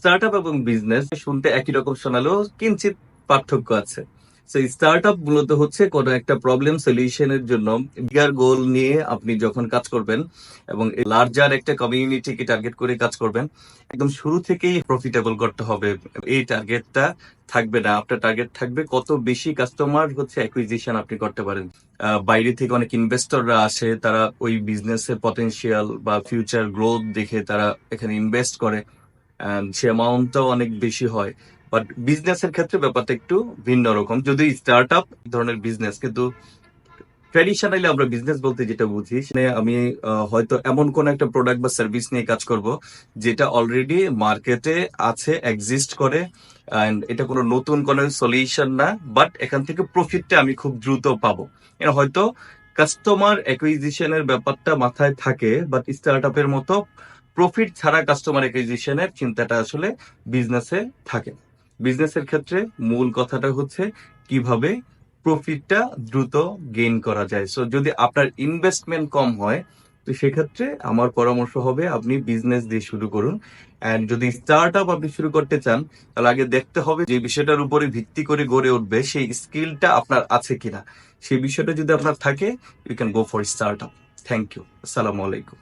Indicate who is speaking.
Speaker 1: Start up এবং business শুনতে একই রকম শোনালেও কিঞ্চিত পার্থক্য আছে। সো স্টার্ট আপ মূলত হচ্ছে কোনো একটা প্রবলেম সলিউশনের জন্য বিগার গোল নিয়ে আপনি যখন কাজ করবেন এবং লার্জার একটা কমিউনিটিকে টার্গেট করে কাজ করবেন, একদম শুরু থেকেই প্রফিটেবল করতে হবে। এই টার্গেটটা থাকবে না। আপনার টার্গেট থাকবে কত বেশি কাস্টমার হচ্ছে অ্যাকুইজিশন আপনি করতে পারেন। বাইরে থেকে অনেক ইনভেস্টররা আসে, তারা ওই বিজনেসের পটেনশিয়াল বা ফিউচার গ্রোথ দেখে তারা এখানে ইনভেস্ট করে। সে অ্যামাউন্টটাও অনেক বেশি হয়। বাট বিজনেসের ক্ষেত্রে ব্যাপারটা একটু ভিন্ন রকম। যদি স্টার্ট আপ ধরনের বিজনেস কিন্তু ট্র্যাডিশনালি আমরা বিজনেস বলতে যেটা বুঝি, সেখানে আমি হয়তো এমন কোন একটা প্রোডাক্ট বা সার্ভিস নিয়ে কাজ করব, যেটা অলরেডি মার্কেটে আছে এক্সিস্ট করে এটা কোনো নতুন কোনো সলিউশন না বাট এখান থেকে প্রফিটটা আমি খুব দ্রুত পাবো। এটা হয়তো কাস্টমার অ্যাকুইজিশনের ব্যাপারটা মাথায় থাকে বাট স্টার্ট আপের মতো প্রফিট ছাড়া কাস্টমার অ্যাকুইজিশনের চিন্তাটা আসলে বিজনেসে থাকে। বিজনেসের ক্ষেত্রে মূল কথাটা হচ্ছে কীভাবে প্রফিটটা দ্রুত গেইন করা যায়। সো যদি আপনার ইনভেস্টমেন্ট কম হয়, তো সেক্ষেত্রে আমার পরামর্শ হবে আপনি বিজনেস দিয়ে শুরু করুন। এন্ড যদি স্টার্ট আপ আপনি শুরু করতে চান, তাহলে আগে দেখতে হবে যে বিষয়টার উপরে ভিত্তি করে গড়ে উঠবে সেই স্কিলটা আপনার আছে কিনা। সেই বিষয়টা যদি আপনার থাকে you can go for start up thank you আসসালামু আলাইকুম